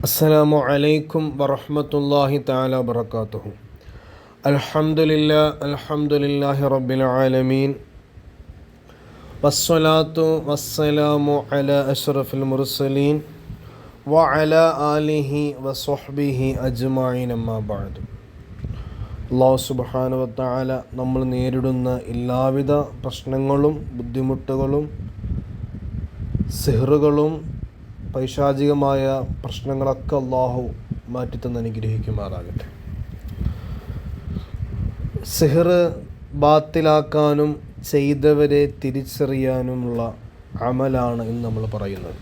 അസ്സലാമു അലൈക്കും വറഹമത്തല്ലാഹി താല വബർക്കാത്തുഹു അൽഹംദുലില്ലാ അൽഹംദുലില്ലാഹി റബ്ബിൽ ആലമീൻ. വസ്സലാത്തു വസ്സലാമു അല അഷ്റഫിൽ മുർസലീൻ വ അല ആലിഹി വസ്ഹബിഹി അജ്മായിൻ അമ്മാബാദു അള്ളാഹു സുബ്ഹാനഹു നമ്മൾ നേരിടുന്ന എല്ലാവിധ പ്രശ്നങ്ങളും ബുദ്ധിമുട്ടുകളും സിഹറുകളും പൈശാചികമായ പ്രശ്നങ്ങളൊക്കെ അള്ളാഹു മാറ്റിത്തന്ന് അനുഗ്രഹിക്കുമാറാകട്ടെ. സിഹർ ബാത്തിലാക്കാനും ചെയ്തവരെ തിരിച്ചറിയാനുമുള്ള അമലാണ് എന്ന് നമ്മൾ പറയുന്നത്.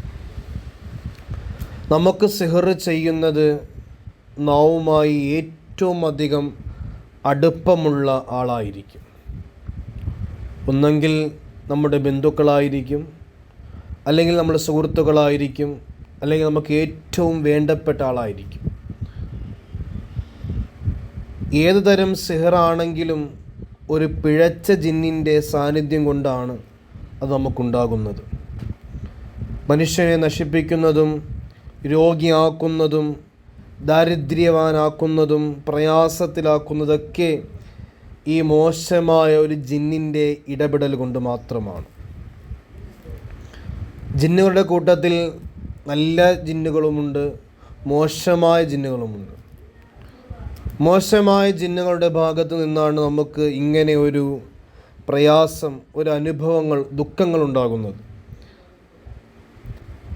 നമുക്ക് സിഹർ ചെയ്യുന്നത് നാവുമായി ഏറ്റവും അധികം അടുപ്പമുള്ള ആളായിരിക്കും. ഒന്നെങ്കിൽ നമ്മുടെ ബന്ധുക്കളായിരിക്കും. അല്ലെങ്കിൽ നമ്മുടെ സുഹൃത്തുക്കളായിരിക്കും അല്ലെങ്കിൽ നമുക്ക് ഏറ്റവും വേണ്ടപ്പെട്ട ആളായിരിക്കും. ഏതു തരം സിഹറാണെങ്കിലും ഒരു പിഴച്ച ജിന്നിന്റെ സാന്നിധ്യം കൊണ്ടാണ് അത് നമുക്കുണ്ടാകുന്നത്. മനുഷ്യനെ നശിപ്പിക്കുന്നതും രോഗിയാക്കുന്നതും ദാരിദ്ര്യവാനാക്കുന്നതും പ്രയാസത്തിലാക്കുന്നതൊക്കെ ഈ മോശമായ ഒരു ജിന്നിന്റെ ഇടപെടൽ കൊണ്ട് മാത്രമാണ്. ജിന്നുകളുടെ കൂട്ടത്തിൽ നല്ല ജിന്നുകളുമുണ്ട് മോശമായ ജിന്നുകളുമുണ്ട്. മോശമായ ജിന്നുകളുടെ ഭാഗത്തു നിന്നാണ് നമുക്ക് ഇങ്ങനെ ഒരു പ്രയാസം ഒരു അനുഭവങ്ങൾ ദുഃഖങ്ങൾ ഉണ്ടാകുന്നത്.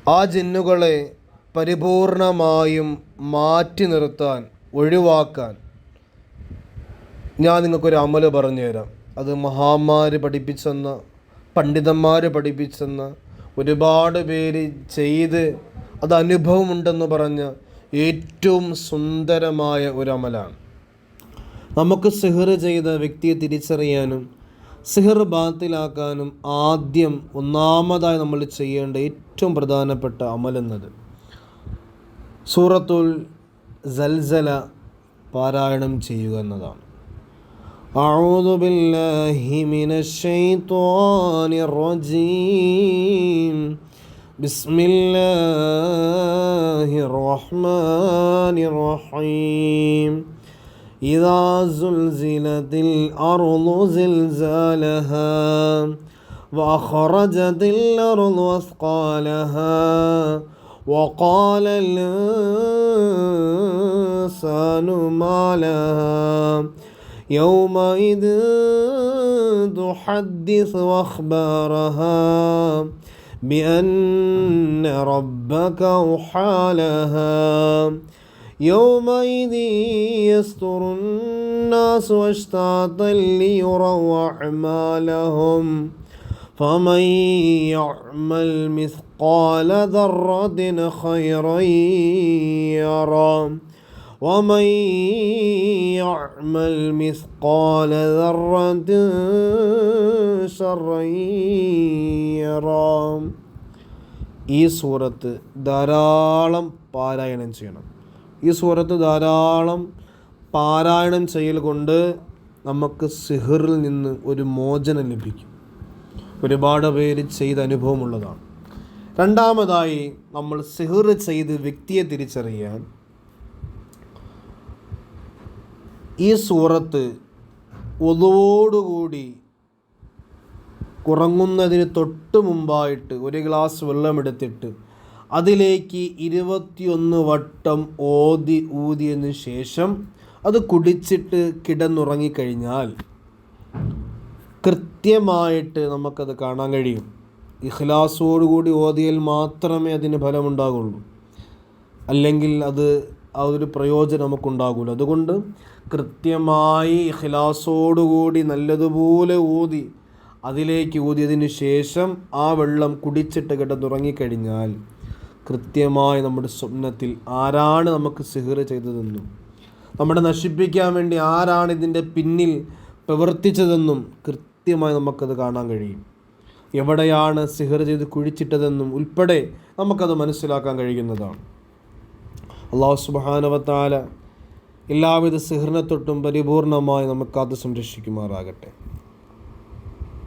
ആ ജിന്നുകളെ പരിപൂർണമായും മാറ്റി നിർത്താൻ ഒഴിവാക്കാൻ ഞാൻ നിങ്ങൾക്കൊരു അമൽ പറഞ്ഞു തരാം. അത് മഹാന്മാർ പഠിപ്പിച്ചെന്ന പണ്ഡിതന്മാർ പഠിപ്പിച്ചെന്ന ഒരുപാട് പേര് ചെയ്ത് അത് അനുഭവമുണ്ടെന്ന് പറഞ്ഞ ഏറ്റവും സുന്ദരമായ ഒരു അമലാണ് നമുക്ക് സിഹർ ചെയ്ത വ്യക്തിയെ തിരിച്ചറിയാനും സിഹർ ബാത്തിലാക്കാനും ആദ്യം ഒന്നാമതായി നമ്മൾ ചെയ്യേണ്ട ഏറ്റവും പ്രധാനപ്പെട്ട അമലെന്നത് സൂറത്തുൽ സൽസല പാരായണം ചെയ്യുക എന്നതാണ്. أعوذ بالله من الشيطان الرجيم. بسم الله الرحمن الرحيم. إذا زلزلت الأرض زلزالها وأخرجت الأرض أثقالها وقال الإنسان ما لها يومئذ تحدث أخبارها بأن ربك أوحى لها. يومئذ يستر الناس أشتاتا ليروا أعمالهم. فمن يعمل مثقال ذرة خيرا يرى. ومن يعمل مثقال ذرة شرا يرى ഈ സൂറത്ത് ധാരാളം പാരായണം ചെയ്യണം ഈ സൂറത്ത് ധാരാളം പാരായണം ചെയ്യൽ കൊണ്ട് നമുക്ക് സിഹറിൽ നിന്ന് ഒരു മോചനം ലഭിക്കും ഒരുപാട് പേര് ചെയ്ത അനുഭവമുള്ളതാണ് രണ്ടാമതായി നമ്മൾ സിഹർ ചെയ്ത് വ്യക്തിയെ തിരിച്ചറിയാൻ ഈ സൂറത്ത് ഒതുവോടുകൂടി ഉറങ്ങുന്നതിന് തൊട്ട് മുമ്പായിട്ട് ഒരു ഗ്ലാസ് വെള്ളമെടുത്തിട്ട് അതിലേക്ക് ഇരുപത്തിയൊന്ന് വട്ടം ഓതി ഊതിയതിന് ശേഷം അത് കുടിച്ചിട്ട് കിടന്നുറങ്ങിക്കഴിഞ്ഞാൽ കൃത്യമായിട്ട് നമുക്കത് കാണാൻ കഴിയും. ഇഖ്ലാസോടുകൂടി ഓതിയാൽ മാത്രമേ അതിന് ഫലമുണ്ടാകുള്ളൂ. അല്ലെങ്കിൽ അത് ആ ഒരു പ്രയോജനം നമുക്കുണ്ടാകില്ല അതുകൊണ്ട് കൃത്യമായി ഹിലാസോടുകൂടി നല്ലതുപോലെ ഊതി അതിലേക്ക് ഊതിയതിന് ശേഷം ആ വെള്ളം കുടിച്ചിട്ട് കിടന്നുറങ്ങിക്കഴിഞ്ഞാൽ കൃത്യമായി നമ്മുടെ സ്വപ്നത്തിൽ ആരാണ് നമുക്ക് സിഹർ ചെയ്തതെന്നും നമ്മുടെ നശിപ്പിക്കാൻ വേണ്ടി ആരാണ് ഇതിന്റെ പിന്നിൽ പ്രവർത്തിച്ചതെന്നും കൃത്യമായി നമുക്കത് കാണാൻ കഴിയും. എവിടെയാണ് സിഹർ ചെയ്ത് കുഴിച്ചിട്ടതെന്നും ഉൾപ്പെടെ നമുക്കത് മനസ്സിലാക്കാൻ കഴിയുന്നതാണ്. അള്ളാഹു സുബാനവത്താല എല്ലാവിധ സിഹറിനെ തൊട്ടും പരിപൂർണമായി നമുക്കത് സംരക്ഷിക്കുമാറാകട്ടെ.